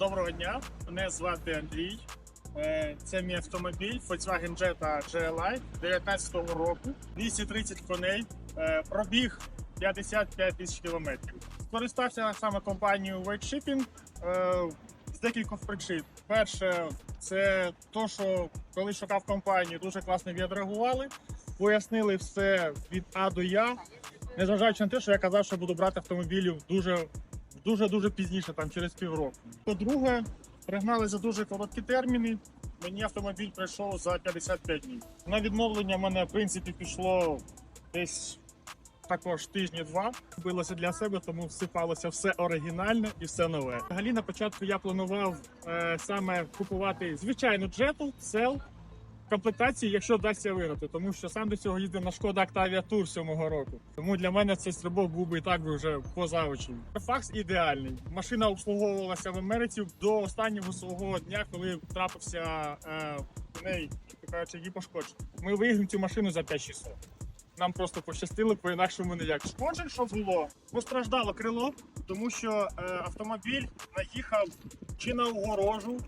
Доброго дня, мене звати Андрій. Е, Це мій автомобіль Volkswagen Jetta GLI 19-го року, 230 коней, е, пробіг 55 тисяч кілометрів. Скористався саме компанією White Shipping е, з декількох причин. Перше, це то, що коли шукав компанію, дуже класно відреагували, пояснили все від А до Я. Незважаючи на те, що я казав, що буду брати автомобілів дуже дуже дуже пізніше, там через півроку. По-друге, пригнали за дуже короткі терміни. Мені автомобіль прийшов за 55 днів. На відновлення мене в принципі пішло десь також тижні-два. Билося для себе, тому всипалося все оригінальне і все нове. Взагалі на початку я планував е, саме купувати звичайну джету, сел. Комплектації, якщо вдасться виграти, тому що сам до цього їздив на шкода Octavia Tour 7 року. Тому для мене цей стрибок був би і так би вже поза очі. Факс ідеальний. Машина обслуговувалася в Америці до останнього свого дня, коли трапився е, в неї, як кажучи, її пошкодження. Ми виграли цю машину за 5600. Нам просто пощастило, по інакшому ніяк. Шкоджень, що було? Постраждало крило, тому що е, автомобіль наїхав чи на огорожу,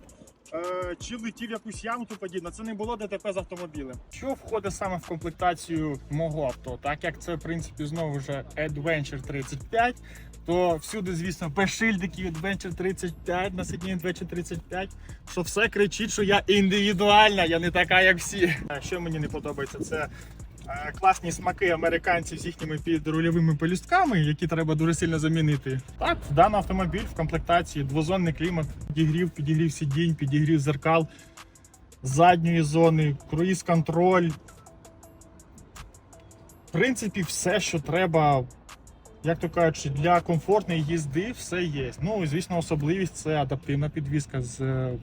чи летів якусь яму подібне. Це не було ДТП з автомобілем. Що входить саме в комплектацію мого авто? Так як це, в принципі, знову ж Adventure 35, то всюди, звісно, пешильдики Adventure 35, на сидні Adventure 35, що все кричить, що я індивідуальна, я не така, як всі. А Що мені не подобається, це е, класні смаки американців з їхніми підрульовими пелюстками, які треба дуже сильно замінити. Так, даний автомобіль в комплектації двозонний клімат, підігрів, підігрів сидінь, підігрів зеркал задньої зони, круїз контроль. В принципі, все, що треба, як то кажучи, для комфортної їзди, все є. Ну звісно, особливість це адаптивна підвізка з е,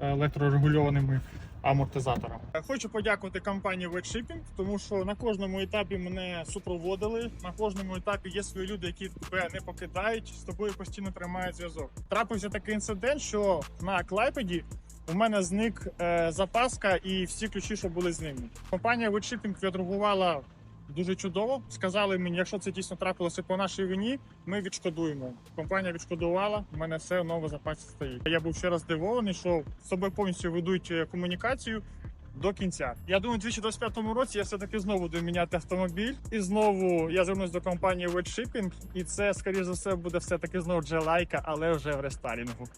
електрорегульованими амортизаторами. Хочу подякувати компанії White тому що на кожному етапі мене супроводили. На кожному етапі є свої люди, які тебе не покидають, з тобою постійно тримають зв'язок. Трапився такий інцидент, що на Клайпеді у мене зник е, запаска і всі ключі, що були з ними. Компанія White Shipping відреагувала дуже чудово. Сказали мені, якщо це дійсно трапилося по нашій вині, ми відшкодуємо. Компанія відшкодувала. У мене все нове в запасі стоїть. Я був ще раз здивований, що з собою повністю ведуть е, комунікацію. До кінця я думаю, у 2025 році я все таки знову буду міняти автомобіль, і знову я звернусь до компанії White Shipping, і це скоріш за все буде все таки знову джелайка, але вже в рестайлінгу.